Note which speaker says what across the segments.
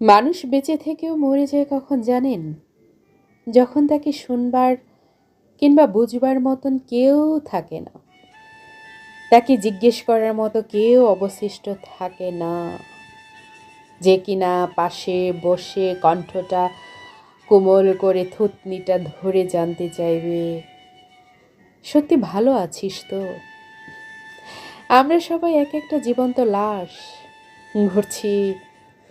Speaker 1: মানুষ বেঁচে থেকেও মরে যায় কখন জানেন? যখন তাকে শুনবার কিংবা বুঝবার মতন কেউ থাকে না। তাকে জিজ্ঞেস করার মতো কেউ অবশিষ্ট থাকে না। যে কিনা পাশে বসে কণ্ঠটা কোমল করে থুতনিটা ধরে জানতে চাইবে, সত্যি ভালো আছিস তো? আমরা সবাই এক একটা জীবন্ত লাশ ঘুরছি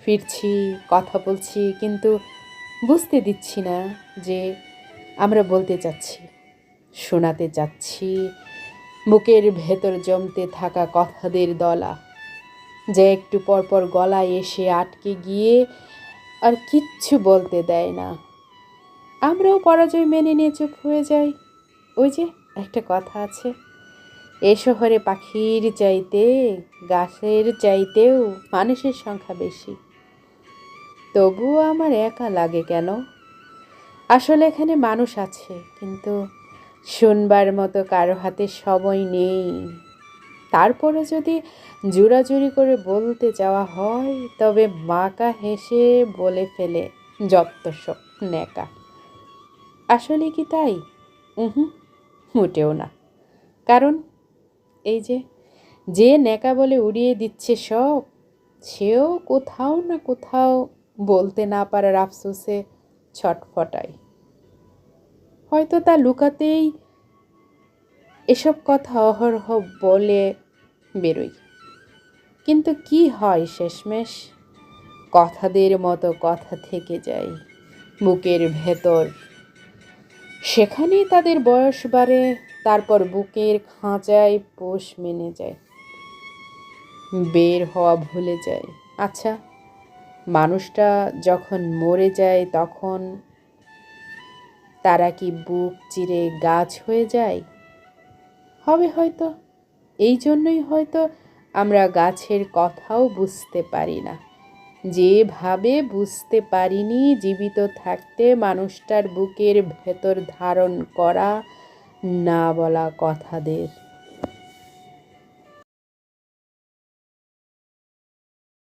Speaker 1: ফিরছি, কথা বলছি, কিন্তু বুঝতে দিচ্ছি না যে আমরা বলতে চাচ্ছি, শোনাতে চাচ্ছি, বুকের ভেতর জমতে থাকা কথাদের দলা। যে একটু পরপর গলায় এসে আটকে গিয়ে আর কিচ্ছু বলতে দেয় না। আমরাও পরাজয় মেনে নিয়ে চুপ হয়ে যাই। ওই যে একটা কথা আছে, এ শহরে পাখির চাইতে, গাছের চাইতেও মানুষের সংখ্যা বেশি। তবুও আমার একা লাগে কেন? আসলে এখানে মানুষ আছে, কিন্তু শুনবার মতো কারও হাতে সময় নেই। তারপরে যদি জোরাজুরি করে বলতে যাওয়া হয়, তবে মাকা হেসে বলে ফেলে যত সব ন্যাকা। আসলে কি তাই? হুম মোটেও না। কারণ, এই যে যে ন্যাকা বলে উড়িয়ে দিচ্ছে সব, সেও কোথাও না কোথাও বলতে না পারার আফসোসে ছটফটায় হয়তো তা লুকাতেই এসব কথা অহরহ বলে বেরোই। কিন্তু কি হয় শেষমেশ? কথাদের মতো কথা থেকে যায় বুকের ভেতর। সেখানেই তাদের বয়স বাড়ে, তারপর বুকের খাঁচায় পোষ মেনে যায়। বের হওয়া ভুলে যায়। আচ্ছা মানুষটা যখন মরে যায়, তখন তারা কি বুক চিরে গাছ হয়ে যায়? হবে হয়তো। এই জন্যই হয়তো আমরা গাছের কথাও বুঝতে পারি না। যেভাবে বুঝতে পারিনি জীবিত থাকতে মানুষটার বুকের ভেতর ধারণ করা না বলা কথাদের।